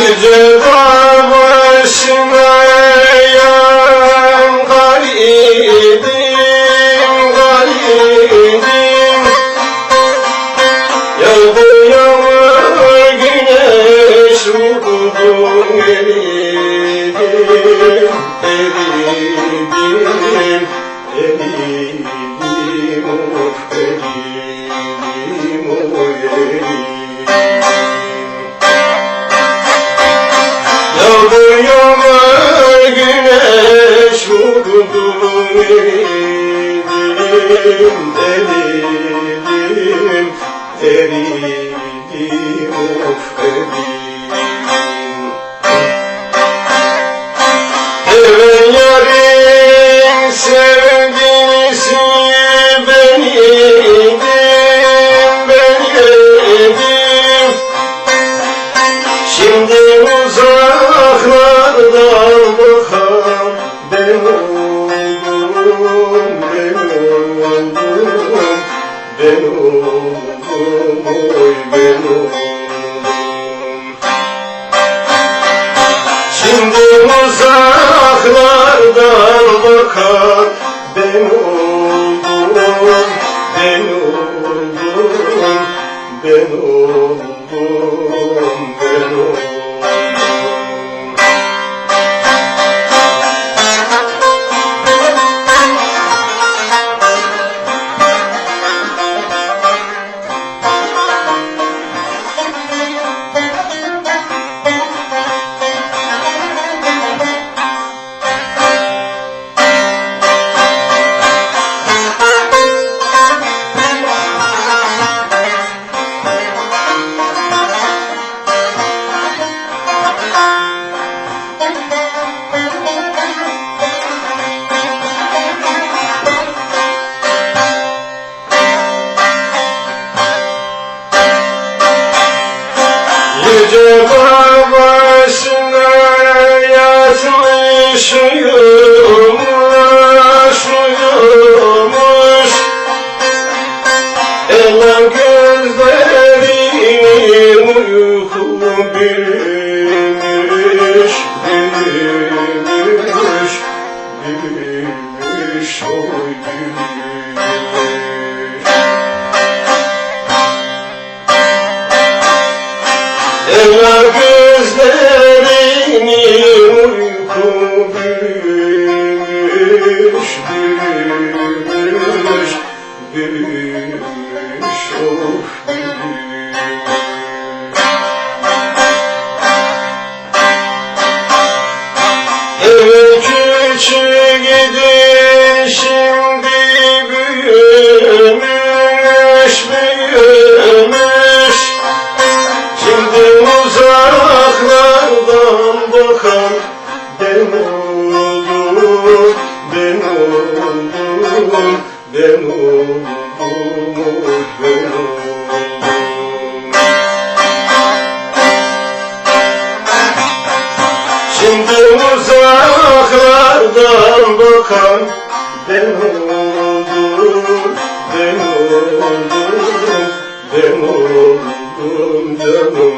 Yüce başına yan garibim, garibim Yağdı yağmur güneş vurdum eridim, eridim, eridim ben idim, ben idim Şimdi uzaklardan Ben oldum, oy ben oldum. Şimdi uzaklardan bakan ben oldum, ben oldum, ben oldum, Dağ başına yatmış uzaklardan bakan ben oldum, ben oldum, ben oldum, ben oldum. Şimdi uzaklardan bakan ben oldum, ben oldum, ben oldum, ben oldum.